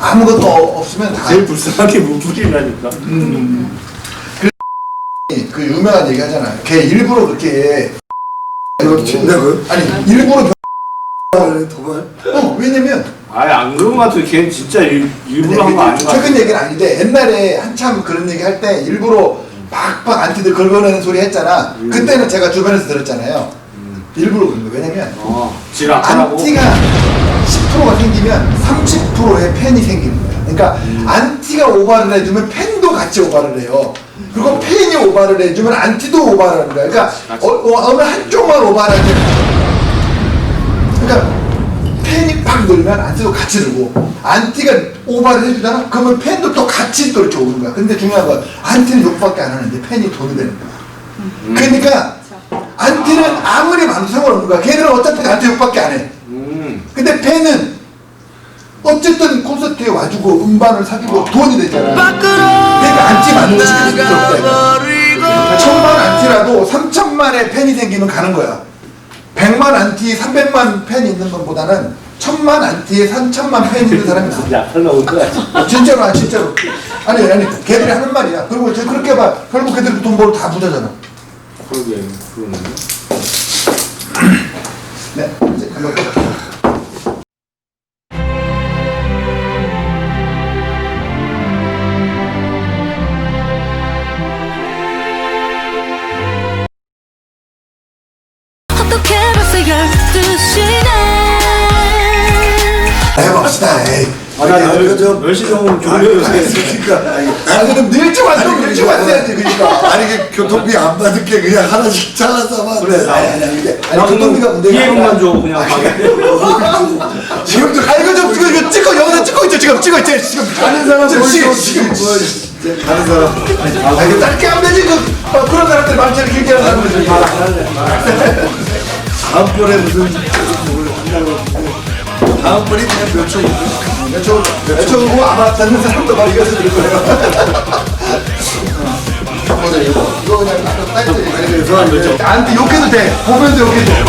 아무것도 없으면 다 제일 불쌍하게 무불이라니까. 그 유명한 얘기 하잖아요. 걔 일부러 그렇게 이거 친다고요? 아니 일부러 도발 도발 어 왜냐면 아예 안 그런 것 같아. 걔는 진짜 일, 일부러 한 거 아닌 것 같아. 최근 얘기는 아닌데 옛날에 한참 그런 얘기 할 때 일부러 팍팍 안티들 긁어내는 소리 했잖아. 음. 그때는 제가 주변에서 들었잖아요. 일부러 그런 거 왜냐면 어. 안티가 10%가 생기면 30%의 팬이 생기는 거야. 그러니까 음. 안티가 오바를 해주면 팬도 같이 오바를 해요. 그리고 팬이 오바를 해주면 안티도 오바를 거야. 그러니까 어, 어, 어느 한쪽만 오바를 하지. 그러니까 팬이 팍 늘면 안티도 같이 늘고 안티가 오바를 해주잖아. 그러면 팬도 또 같이 또 이렇게 오는 거야. 근데 중요한 건 안티는 욕밖에 안 하는데 팬이 돈이 되는 거야. 음. 그러니까 안티는 아무리 많은 상관없는 거야. 걔들은 어차피 나한테 욕밖에 안 해. 음. 근데 팬은 어쨌든 콘서트에 와주고 음반을 사주고 돈이 되잖아. 그러니까 안티 맞는 것이 그렇게 부럽다. 천만 안티라도 3천만의 팬이 생기면 가는 거야. 100만 안티, 300만 팬 있는 것보다는 천만 안티에 3천만 팬 있는 사람이 나. 약할 나올 거 같아. 진짜로, 아, 진짜로. 아니, 아니, 걔들이 하는 말이야. 그리고 이제 그렇게 봐. 결국 걔들이 돈 벌고 다 부자잖아. 그러게. 그러네. 네, 이제 한번. 아, 나 아니, 열- 좀- 10시 정도 아니, 아니, 그러니까 아니, 아, 그럼 일찍 왔어. 아니, 일찍 왔어야지, 그러니까. 아니 그 교통비 안 받을 게 그냥 하나씩 잘라서만 그래, 아니, 아니, 아니, 이게. 아니, 나 교통비가 문제가 비행만 아니라. 줘 그냥. 지금도 아 이거 좀 이거, 이거 찍어 영상 찍고 있죠 지금 찍어 있죠 지금 가는 사람 지금 지금 지금 지금 뭐 사람 아 이거 짧게 하면 되지 그 어, 그런 사람들 많잖아 길게 하는 사람들 다음 번에 무슨 뭘 한다고 하는데 다음번에 그냥 몇초 몇초 몇초고 아마 듣는 사람도 막 이겨서 들을 거예요 보자 이거 이거 그냥 아까 사이트 죄송합니다. 나한테 욕해도 돼 보면서 욕해도 돼